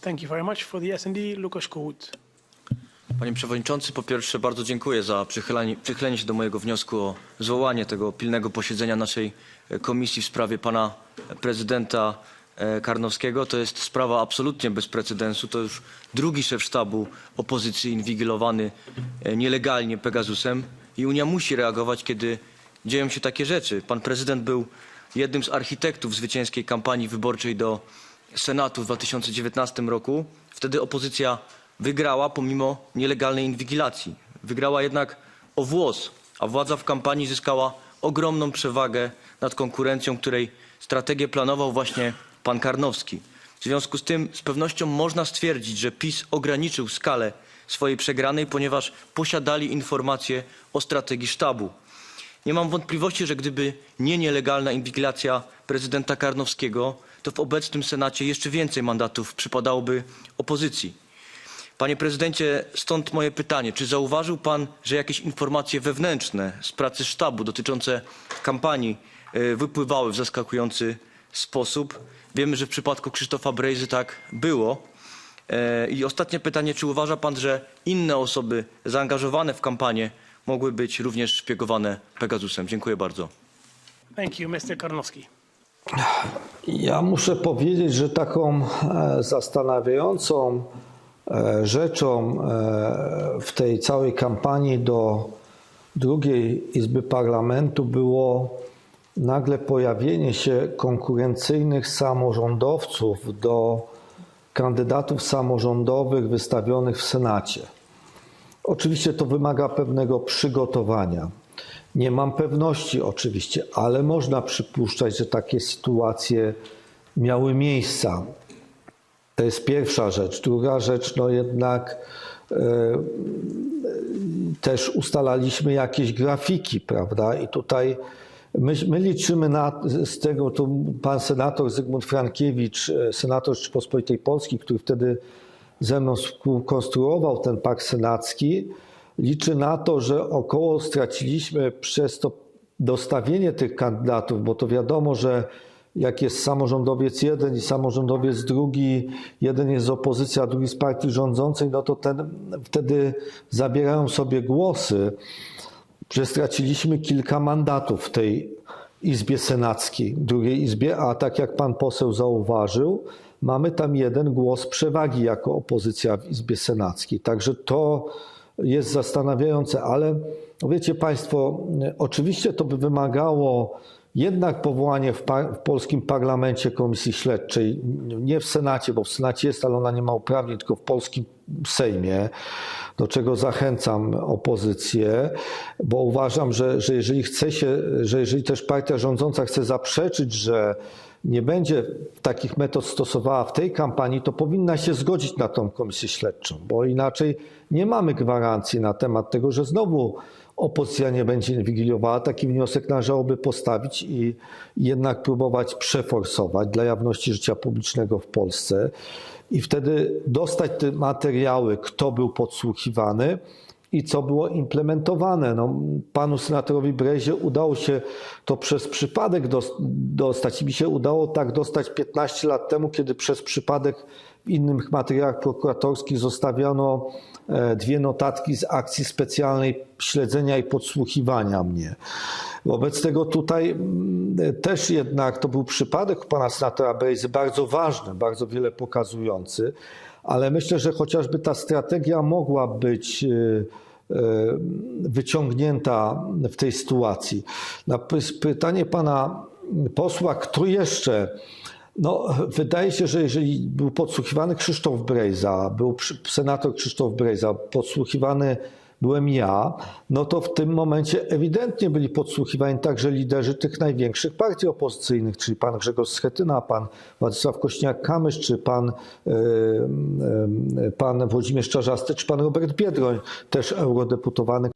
Thank you very much. For the S&D, Lukasz Kohut. Panie Przewodniczący, po pierwsze bardzo dziękuję za przychylenie, przychylenie się do mojego wniosku o zwołanie tego pilnego posiedzenia naszej e, komisji w sprawie pana prezydenta e, Karnowskiego. To jest sprawa absolutnie bez precedensu. To już drugi szef sztabu opozycji inwigilowany e, nielegalnie Pegasusem i Unia musi reagować, kiedy dzieją się takie rzeczy. Pan prezydent był jednym z architektów zwycięskiej kampanii wyborczej do Senatu w 2019 roku. Wtedy opozycja wygrała pomimo nielegalnej inwigilacji. Wygrała jednak o włos, a władza w kampanii zyskała ogromną przewagę nad konkurencją, której strategię planował właśnie pan Karnowski. W związku z tym z pewnością można stwierdzić, że PiS ograniczył skalę swojej przegranej, ponieważ posiadali informacje o strategii sztabu. Nie mam wątpliwości, że gdyby nie nielegalna inwigilacja prezydenta Karnowskiego, to w obecnym Senacie jeszcze więcej mandatów przypadałoby opozycji. Panie prezydencie, stąd moje pytanie. Czy zauważył pan, że jakieś informacje wewnętrzne z pracy sztabu dotyczące kampanii y, wypływały w zaskakujący sposób? Wiemy, że w przypadku Krzysztofa Brejzy tak było. E, I ostatnie pytanie, czy uważa pan, że inne osoby zaangażowane w kampanię mogły być również szpiegowane Pegasusem? Dziękuję bardzo. Thank you, Mr. Karnowski. Ja muszę powiedzieć, że taką e, zastanawiającą e, rzeczą e, w tej całej kampanii do drugiej Izby Parlamentu było nagle pojawienie się konkurencyjnych samorządowców do kandydatów samorządowych wystawionych w Senacie. Oczywiście to wymaga pewnego przygotowania. Nie mam pewności oczywiście, ale można przypuszczać, że takie sytuacje miały miejsca. To jest pierwsza rzecz. Druga rzecz, no jednak e, też ustalaliśmy jakieś grafiki, prawda? I tutaj my, my liczymy na, z tego, tu pan senator Zygmunt Frankiewicz, e, senator Rzeczypospolitej Polskiej, który wtedy ze mną współkonstruował ten pakt senacki, liczy na to, że około straciliśmy przez to dostawienie tych kandydatów, bo to wiadomo, że jak jest samorządowiec jeden i samorządowiec drugi, jeden jest z opozycji, a drugi z partii rządzącej, no to ten, wtedy zabierają sobie głosy, że straciliśmy kilka mandatów w tej Izbie Senackiej, drugiej Izbie, a tak jak pan poseł zauważył, mamy tam jeden głos przewagi jako opozycja w Izbie Senackiej. Także to jest zastanawiające, ale wiecie Państwo, oczywiście to by wymagało jednak powołanie w, par- w polskim parlamencie komisji śledczej, nie w Senacie, bo w Senacie jest, ale ona nie ma uprawnień, tylko w polskim Sejmie, do czego zachęcam opozycję, bo uważam, że, że jeżeli chce się, że jeżeli też partia rządząca chce zaprzeczyć, że nie będzie takich metod stosowała w tej kampanii, to powinna się zgodzić na tą komisję śledczą, bo inaczej nie mamy gwarancji na temat tego, że znowu opozycja nie będzie inwigilowała. Taki wniosek należałoby postawić i jednak próbować przeforsować dla jawności życia publicznego w Polsce i wtedy dostać te materiały, kto był podsłuchiwany i co było implementowane. No, panu senatorowi Brezie udało się to przez przypadek dos- dostać mi się udało tak dostać 15 lat temu, kiedy przez przypadek w innych materiałach prokuratorskich zostawiono e, dwie notatki z akcji specjalnej śledzenia i podsłuchiwania mnie. Wobec tego tutaj też jednak to był przypadek pana senatora Brejzy bardzo ważny, bardzo wiele pokazujący, ale myślę, że chociażby ta strategia mogła być y, y, wyciągnięta w tej sytuacji. Na py- pytanie pana posła, kto jeszcze no, wydaje się, że jeżeli był podsłuchiwany Krzysztof Brejza, był senator Krzysztof Brejza, podsłuchiwany byłem ja, no to w tym momencie ewidentnie byli podsłuchiwani także liderzy tych największych partii opozycyjnych, czyli pan Grzegorz Schetyna, pan Władysław Kośniak-Kamysz, czy pan, yy, yy, pan Włodzimierz Czarzasty, czy pan Robert Biedroń, też eurodeputowany,